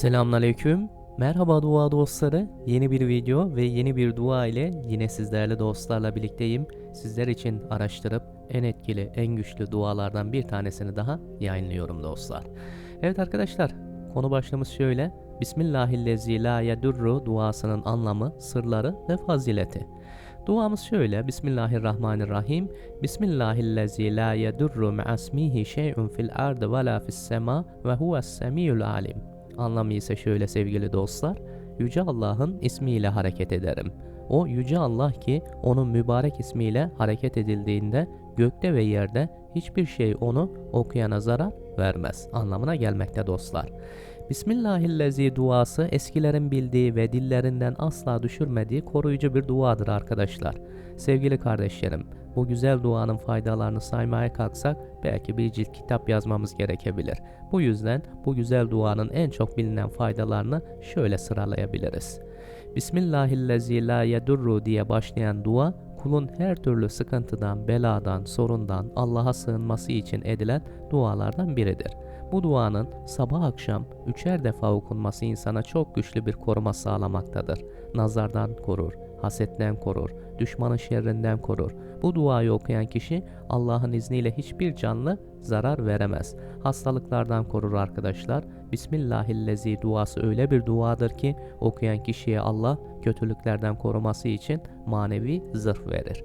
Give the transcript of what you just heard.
Selamünaleyküm. Merhaba dua dostları. Yeni bir video ve yeni bir dua ile yine sizlerle dostlarla birlikteyim. Sizler için araştırıp en etkili, en güçlü dualardan bir tanesini daha yayınlıyorum dostlar. Evet arkadaşlar, konu başlığımız şöyle. Bismillahillezî la yedurru duasının anlamı, sırları ve fazileti. Duamız şöyle. Bismillahirrahmanirrahim. Bismillahillezî la yedurru me'asmihi şey'un fil ardı ve la sema ve huves semiyul alim. Anlamı ise şöyle sevgili dostlar. Yüce Allah'ın ismiyle hareket ederim. O yüce Allah ki onun mübarek ismiyle hareket edildiğinde gökte ve yerde hiçbir şey onu okuyana zarar vermez anlamına gelmekte dostlar. Bismillahillezi duası eskilerin bildiği ve dillerinden asla düşürmediği koruyucu bir duadır arkadaşlar. Sevgili kardeşlerim, bu güzel duanın faydalarını saymaya kalksak belki bir cilt kitap yazmamız gerekebilir. Bu yüzden bu güzel duanın en çok bilinen faydalarını şöyle sıralayabiliriz. Bismillahillezî la yedurru diye başlayan dua kulun her türlü sıkıntıdan, beladan, sorundan Allah'a sığınması için edilen dualardan biridir. Bu duanın sabah akşam üçer defa okunması insana çok güçlü bir koruma sağlamaktadır. Nazardan korur, hasetten korur, düşmanın şerrinden korur. Bu duayı okuyan kişi Allah'ın izniyle hiçbir canlı zarar veremez. Hastalıklardan korur arkadaşlar. Bismillahillezi duası öyle bir duadır ki okuyan kişiye Allah kötülüklerden koruması için manevi zırh verir.